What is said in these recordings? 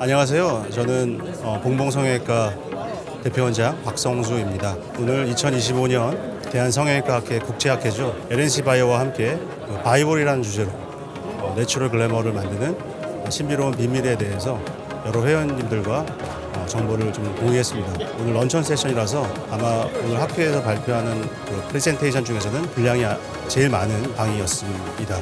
안녕하세요. 저는 어, 봉봉성형외과 대표원장 박성수입니다. 오늘 2025년 대한성형외과학회 국제학회죠. LNC 바이오와 함께 그 바이볼이라는 주제로 어, 내추럴 글래머를 만드는 신비로운 비밀에 대해서 여러 회원님들과 어, 정보를 좀 공유했습니다. 오늘 런천 세션이라서 아마 오늘 학회에서 발표하는 그 프레젠테이션 중에서는 분량이 아- 제일 많은 방이었습니다.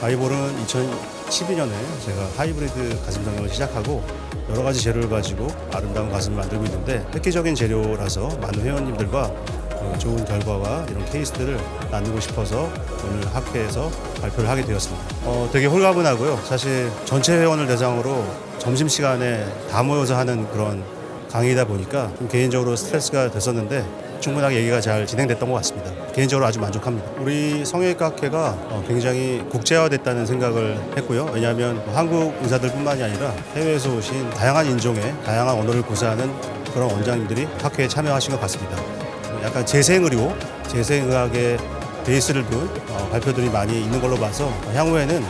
바이볼은 2012년에 제가 하이브리드 가슴 성형을 시작하고 여러 가지 재료를 가지고 아름다운 가슴을 만들고 있는데 획기적인 재료라서 많은 회원님들과 어, 좋은 결과와 이런 케이스들을 나누고 싶어서 오늘 학회에서 발표를 하게 되었습니다. 어, 되게 홀가분하고요. 사실 전체 회원을 대상으로 점심시간에 다 모여서 하는 그런 강의다 보니까 좀 개인적으로 스트레스가 됐었는데 충분하게 얘기가 잘 진행됐던 것 같습니다. 개인적으로 아주 만족합니다. 우리 성형외과 학회가 어, 굉장히 국제화됐다는 생각을 했고요. 왜냐하면 한국 의사들뿐만이 아니라 해외에서 오신 다양한 인종의 다양한 언어를 구사하는 그런 원장님들이 학회에 참여하신 것 같습니다. 약간 재생의료, 재생의학의 베이스를 둔 어, 발표들이 많이 있는 걸로 봐서 향후에는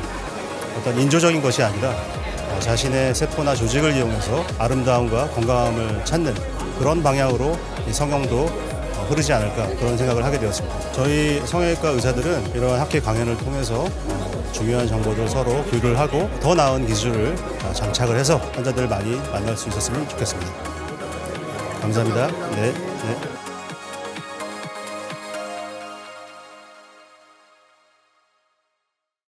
어떤 인조적인 것이 아니라 어, 자신의 세포나 조직을 이용해서 아름다움과 건강함을 찾는 그런 방향으로 이 성형도 어, 흐르지 않을까 그런 생각을 하게 되었습니다. 저희 성형외과 의사들은 이러한 학회 강연을 통해서 어, 중요한 정보들 서로 교류를 하고 더 나은 기술을 어, 장착을 해서 환자들을 많이 만날 수 있었으면 좋겠습니다. 감사합니다. 네. 네.